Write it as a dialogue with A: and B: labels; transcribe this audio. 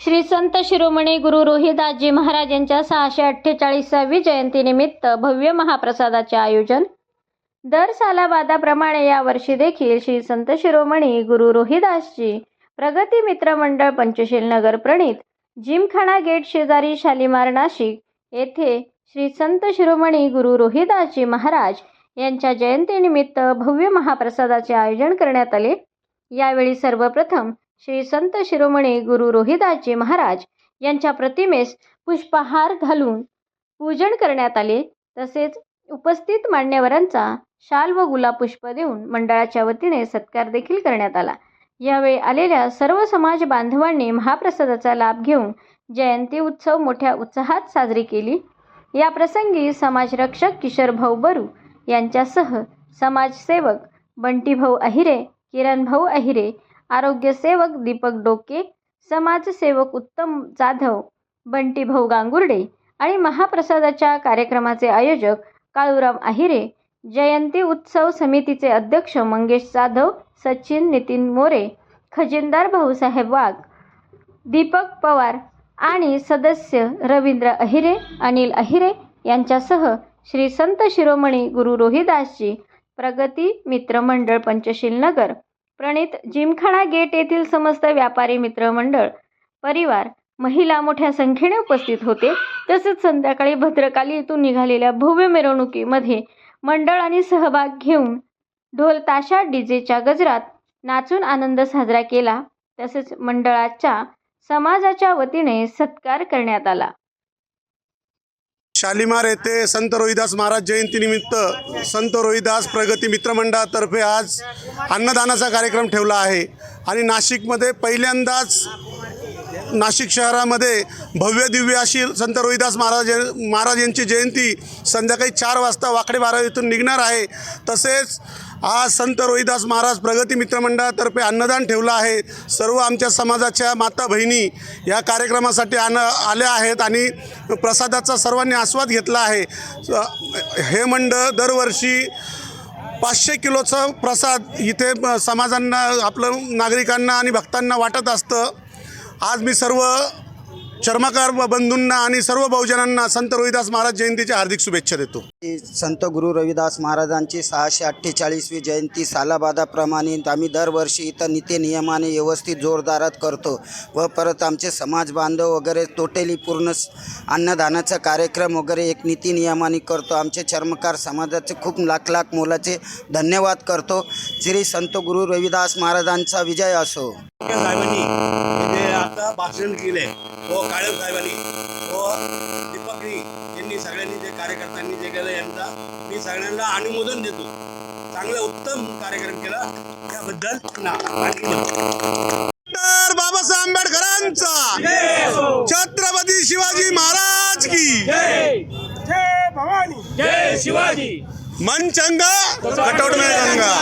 A: श्री संत शिरोमणी गुरु रोहिदासजी महाराज यांच्या सहाशे अठ्ठेचाळीसावी जयंतीनिमित्त भव्य महाप्रसादाचे आयोजन. दर सालाबादाप्रमाणे यावर्षी देखील श्री संत शिरोमणी गुरु रोहिदासजी प्रगती मित्र मंडळ पंचशील नगर प्रणित जिमखाना गेट शेजारी शालिमार नाशिक येथे श्री संत शिरोमणी गुरु रोहिदासजी महाराज यांच्या जयंतीनिमित्त भव्य महाप्रसादाचे आयोजन करण्यात आले. यावेळी सर्वप्रथम श्री संत शिरोमणी गुरु रोहिदासजी महाराज यांच्या प्रतिमेस पुष्पहार घालून पूजन करण्यात आले. तसेच उपस्थित मान्यवरांचा शाल व गुलाब पुष्प देऊन मंडळाच्या वतीने सत्कार देखील करण्यात आला. यावेळी आलेल्या सर्व समाज बांधवांनी महाप्रसादाचा लाभ घेऊन जयंती उत्सव मोठ्या उत्साहात साजरी केली. या प्रसंगी समाजरक्षक किशोर भाऊ बरू यांच्यासह समाजसेवक बंटीभाऊ अहिरे किरणभाऊ अहिरे आरोग्यसेवक दीपक डोके समाजसेवक उत्तम जाधव बंटीभाऊ गांगुर्डे आणि महाप्रसादाच्या कार्यक्रमाचे आयोजक काळूराम अहिरे जयंती उत्सव समितीचे अध्यक्ष मंगेश जाधव सचिन नितीन मोरे खजिनदार भाऊसाहेब वाघ दीपक पवार आणि सदस्य रवींद्र अहिरे अनिल अहिरे यांच्यासह श्री संत शिरोमणी गुरु रोहिदासजी प्रगती मित्रमंडळ पंचशील नगर प्रणित जिमखाना गेट येथील समस्त व्यापारी मित्रमंडळ परिवार महिला मोठ्या संख्येने उपस्थित होते. तसेच संध्याकाळी भद्रकाली येथून निघालेल्या भव्य मिरवणुकीमध्ये मंडळाने सहभाग घेऊन ढोल ताशा डीजेच्या गजरात नाचून आनंद साजरा केला. तसेच मंडळाच्या समाजाच्या वतीने सत्कार करण्यात आला.
B: शालिमार येथे संत रोहिदास महाराज जयंतीनिमित्त संत रोहिदास प्रगती मित्रमंडळातर्फे आज अन्नदानाचा कार्यक्रम ठेवला आहे. आणि नाशिकमध्ये पहिल्यांदाच नाशिक शहरामध्ये भव्य दिव्य अशी संत रोहिदास महाराज महाराज यांची जयंती संध्याकाळी चार वाजता वाकडे बारा इथून निघणार आहे. तसेच आज संत रोहिदास महाराज प्रगती मित्रमंडळातर्फे अन्नदान ठेवलं आहे. सर्व आमच्या समाजाच्या माता बहिणी या कार्यक्रमासाठी आण आल्या आहेत आणि प्रसादाचा सर्वांनी आस्वाद घेतला आहे. हे मंडळ दरवर्षी पाचशे किलोचा प्रसाद इथे समाजांना आपलं नागरिकांना आणि भक्तांना वाटत असतं. आज मी सर्व चर्मकार बंधूंना आणि सर्व बहुजनांना संत रोहिदास महाराज जयंतीच्या हार्दिक शुभेच्छा देतो.
C: संत गुरु रविदास महाराजांची सहाशे अठ्ठेचाळीसवी जयंती सालाबादाप्रमाणे आम्ही दरवर्षी इथं नित्यनियमाने व्यवस्थित जोरदारात करतो व परत आमचे समाज बांधव वगैरे टोटली पूर्ण अन्नदानाचा कार्यक्रम वगैरे एक नीतिनियमाने करतो. आमचे चर्मकार समाजाचे खूप लाख लाख मोलाचे धन्यवाद करतो. श्री संत गुरु रविदास महाराजांचा विजय असो.
D: आता भाषण केले व काळेव साहेबांनी. व दीपकनी यांनी सगळ्यांनी जे कार्यकर्त्यांनी जे केलं यांचा मी सगळ्यांना अनुमोदन देतो. चांगला उत्तम कार्यक्रम केला त्याबद्दल ना.
B: डॉक्टर बाबासाहेब आंबेडकरांचा. छत्रपती शिवाजी महाराज की.
E: जय भवानी.
D: जय शिवाजी
B: मन चंगा कटोट में गंगा